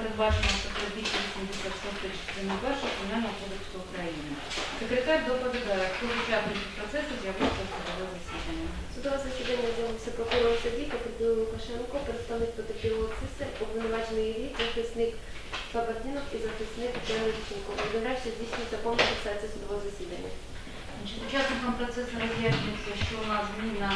Передбаченого статтею 286 частини 1 Кримінального кодексу України. Секретар доповідає, хто з учасників процесу з'явився судове засідання. Судове засідання з'явився прокурор судді потерпілий Лукашенко, представник потерпілого цисар, обвинувачений Іллі, захисник Кабардінов і захисник Петренченко. Повідомляється, здійснюється повна фіксація судового засідання. Значить, Учасникам процесу роз'яснюється, що у нас зміна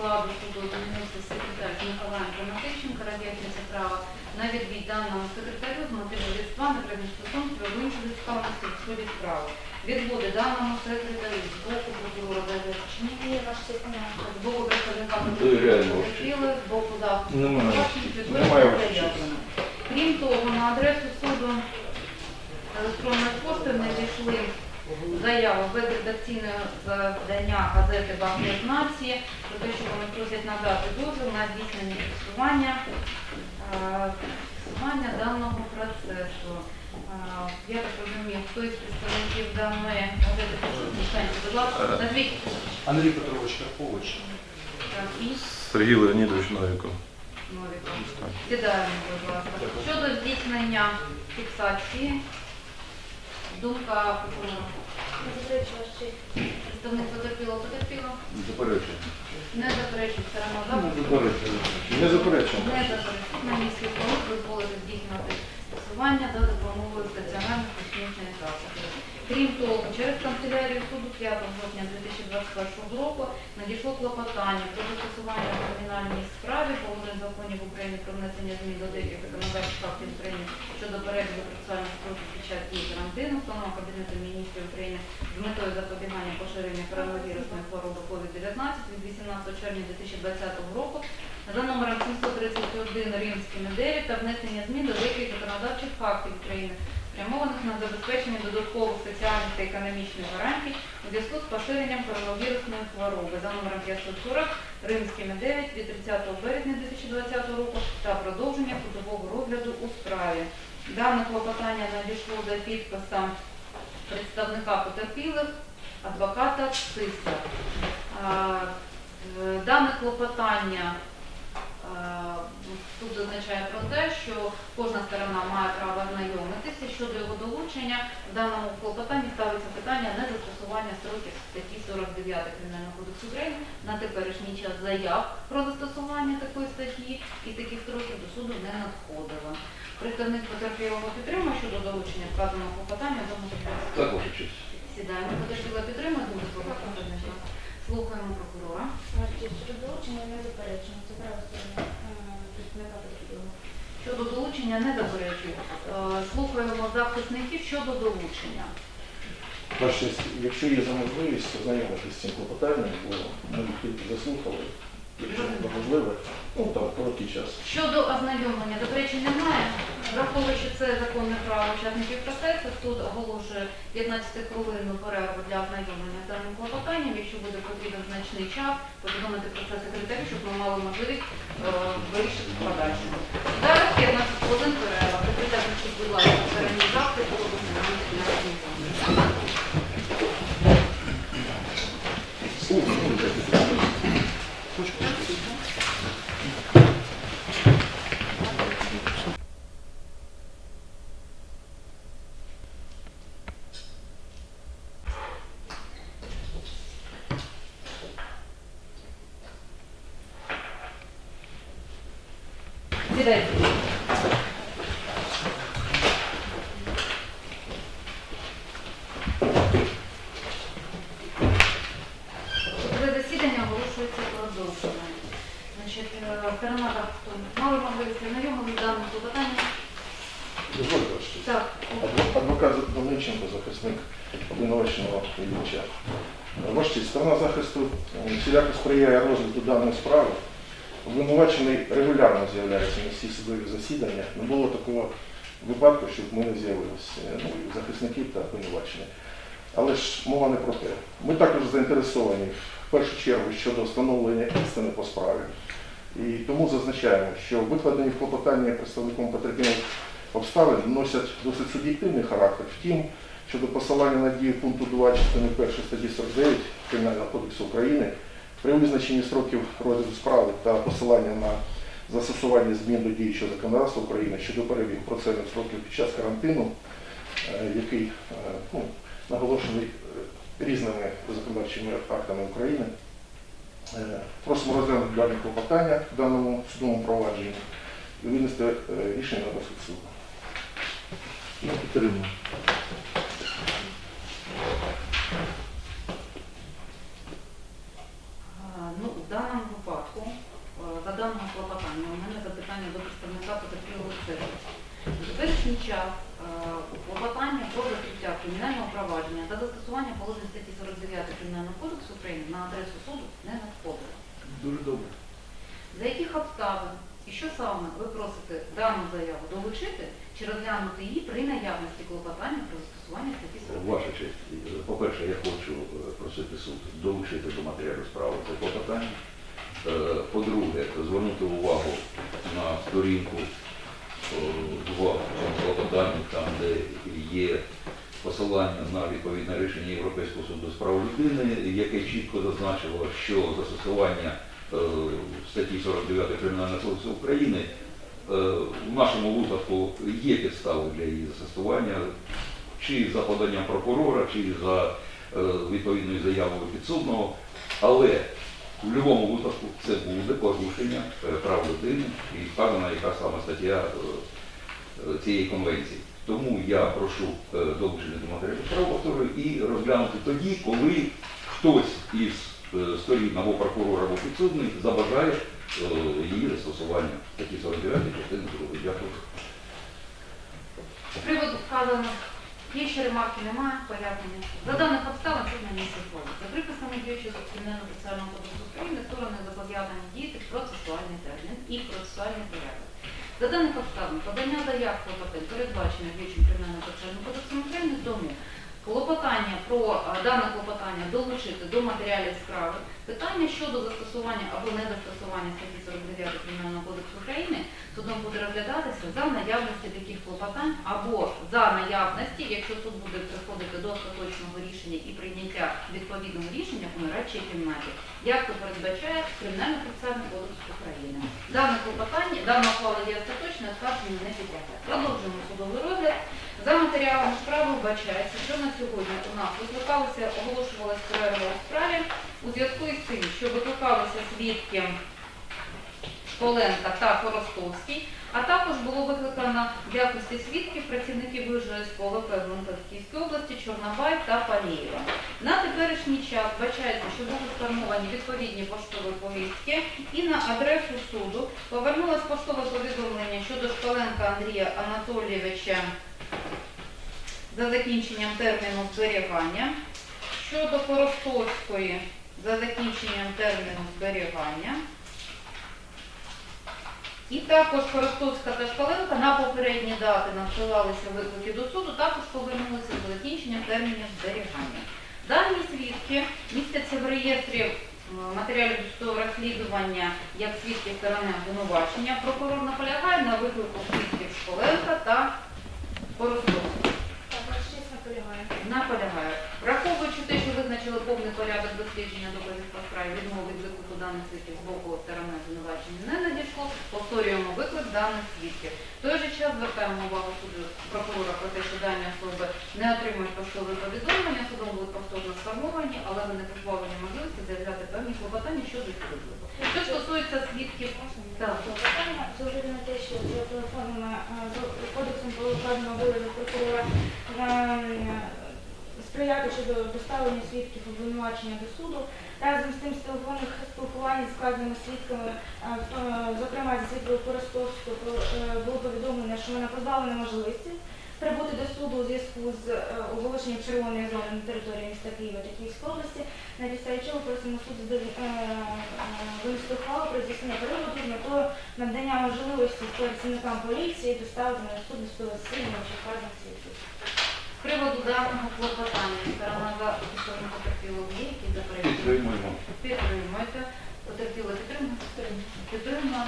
складу суду змінився секретар з Миколаєм Конотиченко, роз'яснюється право на відвід даному секретарю з мотиву відства на стосунків або іншої зацікавленості в суді справи. Відводи даному секретарю з боку прокурора Завірчини, Ні, ваш честь, з боку представника реально з боку заявлено. Крім того, на адресу суду електронною поштою надійшли заяву без редакційного завдання газети «Багнет нації» про те, що вони просять надати дозвіл на здійснення фіксування, е, фіксування даного процесу. Е, Я так розумію, хто із представників даної газети присутній? Будь ласка, назвіть Андрій Петрович Карпович. Сергій Леонідович Новіков. Новіков. Сідаємо, будь ласка. Щодо здійснення фіксації, думка прокурора. Представник потерпіло, потерпіло. Заперечую. Не заперечує сторона Не захисту. заперечую. Не заперечує. Не заперечує на місці порук дозволити здійснювати стосування за допомогою стаціонарних технічних засобів. Крім того, через канцелярію суду 5 жовтня 2021 року надійшло клопотання про застосування в кримінальній справі положень законів України про внесення змін до деяких законодавчих актів України щодо перебігу процесуальних строків під час дії карантину, встановлено Кабінету міністрів України з метою запобігання поширення коронавірусної хвороби COVID-19 від 18 червня 2020 року за номером 731 Римськими 9 та внесення змін до деяких законодавчих актів України, спрямованих на забезпечення додаткових соціальних та економічних гарантій у зв'язку з поширенням коронавірусної хвороби за номером 540 Римськими 9 від 30 березня 2020 року та продовження судового розгляду у справі. Дане клопотання надійшло за підписом представника потерпілих, адвоката ЦИСа. Е, Дане клопотання е, тут зазначає про те, що кожна сторона має право ознайомитися щодо його долучення. В даному клопотанні ставиться питання незастосування строків статті 49 Кримінального кодексу України на теперішній час заяв про застосування такої статті і таких строків до суду не надходило. Представник потерпілого підтримує щодо долучення вказаного клопотання до. Так, ваша честь. Сідаємо. Потерпіла підтримує прокурора? Слухаємо прокурора. Щодо долучення не заперечено. Це право сторони представника потерпілого. Щодо долучення не заперечую. Е, Слухаємо захисників щодо долучення. Перше, якщо є за можливість ознайомитися з цим клопотанням, бо ми тільки заслухали, можливо, ну там короткий час. Щодо ознайомлення до речі, немає. Враховуючи це законне право учасників процесу, суд оголошує 15 хвилинну перерву для ознайомлення з даним клопотанням. Якщо буде потрібен значний час, повідомити про це секретарю, щоб ми мали можливість е, вирішити подальше. Зараз 15 хвилин перерва. Секретар, будь ласка, стороні захисту, було Судове засідання оголошується продовженим. Значить, е, сторона захисту мали можливість ознайомитися з даним? Дозвольте, ваша. Так. Адвокат Дониченко, захисник обвинуваченого Ілліча. Ваша честь, сторона захисту е, всіляко сприяє розгляду даної справи. Обвинувачений регулярно з'являється на всі судові засідання. Не було такого випадку, щоб ми не з'явилися, ну, і захисники та обвинувачені. Але ж мова не про те. Ми також заінтересовані в першу чергу щодо встановлення істини по справі. І тому зазначаємо, що викладені в клопотанні представником потерпілих обставин носять досить суб'єктивний характер. Втім, щодо посилання на дію пункту 2 частини 1 статті 49 Кримінального кодексу України при визначенні строків розгляду справи та посилання на застосування змін до діючого законодавства України щодо перебігу процесуальних строків під час карантину, е, який е, ну, наголошений е, різними законодавчими актами України. Просимо розглянути дане клопотання в даному судовому провадженні і винести рішення на розсуд суду. Я підтримую. А, Ну, в даному випадку, е, за даним клопотанням, у мене запитання до представника потерпілого церкви. В теперішній час е, клопотання про закриття кримінального провадження та застосування положень статті 49 Кримінального кодексу України на адресу суду не надходило. Дуже добре. За яких обставин і що саме ви просите дану заяву долучити чи розглянути її при наявності клопотання про застосування статті 49? Ваша честь, по-перше, я хочу е, просити суд долучити до матеріалу справи це клопотання. Е, По-друге, звернути увагу на сторінку е, клопотання, там, де є посилання на відповідне рішення Європейського суду з прав людини, яке чітко зазначило, що застосування статті 49 Кримінального кодексу України е, в нашому випадку є підстави для її застосування чи за поданням прокурора, чи за е, відповідною заявою підсудного, але в будь-якому випадку це буде порушення е, прав людини і вказана яка саме стаття е, е, цієї конвенції. Тому я прошу е, долучити до матеріалу справи і розглянути тоді, коли хтось із е, сторін або підсудний забажає е, її застосування статті 49 частини 2. Дякую. З приводу вказаних є ще ремарки, немає пояснення. За даних обставин тут на місці слово. За приписами діючого кримінального процесуального кодексу України сторони зобов'язані діяти процесуальний термін і процесуальний порядок. За даних обставин подання заяв клопотань передбачених діючим кримінальним процесуальним кодексом України, тому клопотання про е, дане клопотання долучити до матеріалів справи, питання щодо застосування або недостосування статті 49 Кримінального кодексу України судом буде розглядатися за наявності таких клопотань або за наявності, якщо суд буде приходити до остаточного рішення і прийняття відповідного рішення у нарадчій кімнаті, як це передбачає Кримінально-процесуальний кодекс України. Дане клопотання, дана ухвала є остаточною, оскарженню не підлягає. Продовжуємо судовий розгляд. За матеріалами справи вбачається, що на сьогодні у нас викликалося, оголошувалась перерва у справі у зв'язку із тим, що викликалися свідки Школенка та Хоростовський, а також було викликано в якості свідків працівників вижої школи Певленка області Чорнобай та Палієва. На теперішній час вбачається, що були сформовані відповідні поштові повістки і на адресу суду повернулось поштове повідомлення щодо Школенка Андрія Анатолійовича за закінченням терміну зберігання, щодо Хоростовської за закінченням терміну зберігання. І також Коростовська та Шкаленка на попередні дати надсилалися виклики до суду, також повернулися до закінчення термінів зберігання. Дані свідки містяться в реєстрі матеріалів досудового розслідування як свідки сторони обвинувачення. Прокурор наполягає на виклику свідків Школенка та Коростовського. Честь наполягає. Враховуючи те, що визначили повний порядок дослідження доказів по справі, відмови від виклику даних свідків з боку сторони обвинувачення не надійшло, повторюємо виклик даних свідків. В той же час звертаємо увагу суду прокурора про те, що дані особи не отримують поштове повідомлення, судом були повторно сформовані, але вони позбавлені можливості заявляти певні клопотання щодо виклику. Що стосується свідків, так. Питання з огляду на те, що за телефонами з кодексом було вказано виявити прокурора ем, сприяти щодо доставлення свідків обвинувачення до суду. Разом з тим з телефонних спілкувань з вказаними свідками, зокрема зі свідкою Коростовського, е, було повідомлено, що вона позбавлена можливості прибути до суду у зв'язку з е, оголошенням червоної зони на території міста Києва та Київської області, на підставі чого просимо суд е, винести про здійснення приводу з метою надання можливості працівникам поліції доставити на суд до засідання чи вказаних свідків. Приводу даного клопотання сторона захисту потерпіло в які заперечують? Підтримуємо. Підтримуєте. Потерпіло підтримуємо. Підтримуємо.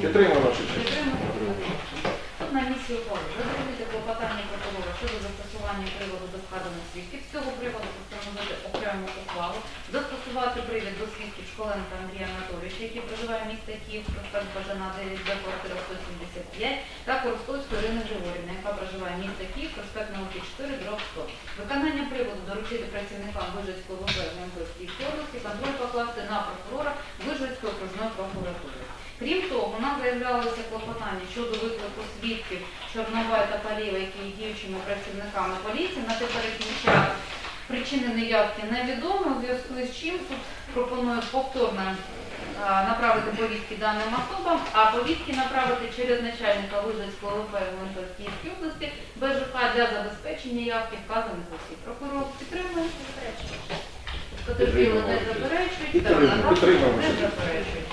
Підтримуємо. Підтримуємо Тут на місці ухвали. Задовольнити клопотання прокурора щодо застосування приводу до вказаних свідків. З цього приводу постановити окрему ухвалу, застосувати привід до свідків Школенка Андрія Анатолійовича, який проживає в місті Київ, проспект Бажана 9, Б, квартира 175, та Коростовської Ірини Григорівни, яка проживає в місті Київ, проспект Науки 4, дроб 100. Виконання приводу доручити працівникам Вижицького ВП Львівської області, контроль покласти на прокурора Вижицької окружної прокуратури. Крім того, у нас заявлялося клопотання щодо виклику свідків Чорнова та Палєва, які є діючими працівниками поліції на теперішній час. Причини неявки невідомі, у зв'язку з чим суд пропонує повторно направити повістки даним особам, а повістки направити через начальника Вижицького ВП в Київській області БЖК для забезпечення явки вказаних осіб. Прокурор підтримує, потерпіли не заперечують, не заперечують.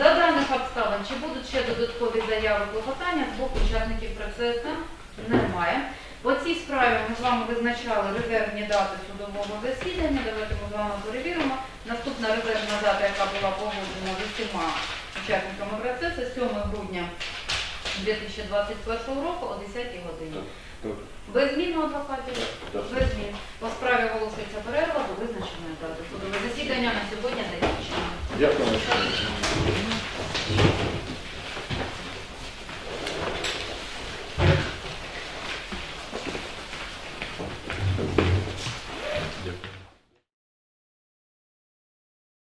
За даних обставин, чи будуть ще додаткові заяви клопотання з боку учасників процесу? Немає. По цій справі ми з вами визначали резервні дати судового засідання. Давайте ми з вами перевіримо. Наступна резервна дата, яка була погоджена з усіма учасниками процесу, 7 грудня 2021 року о 10 годині. Без змін у адвокатів? Без змін. По справі оголошується перерва до визначеної дати. Судове засідання на сьогодні закінчено. Дякую.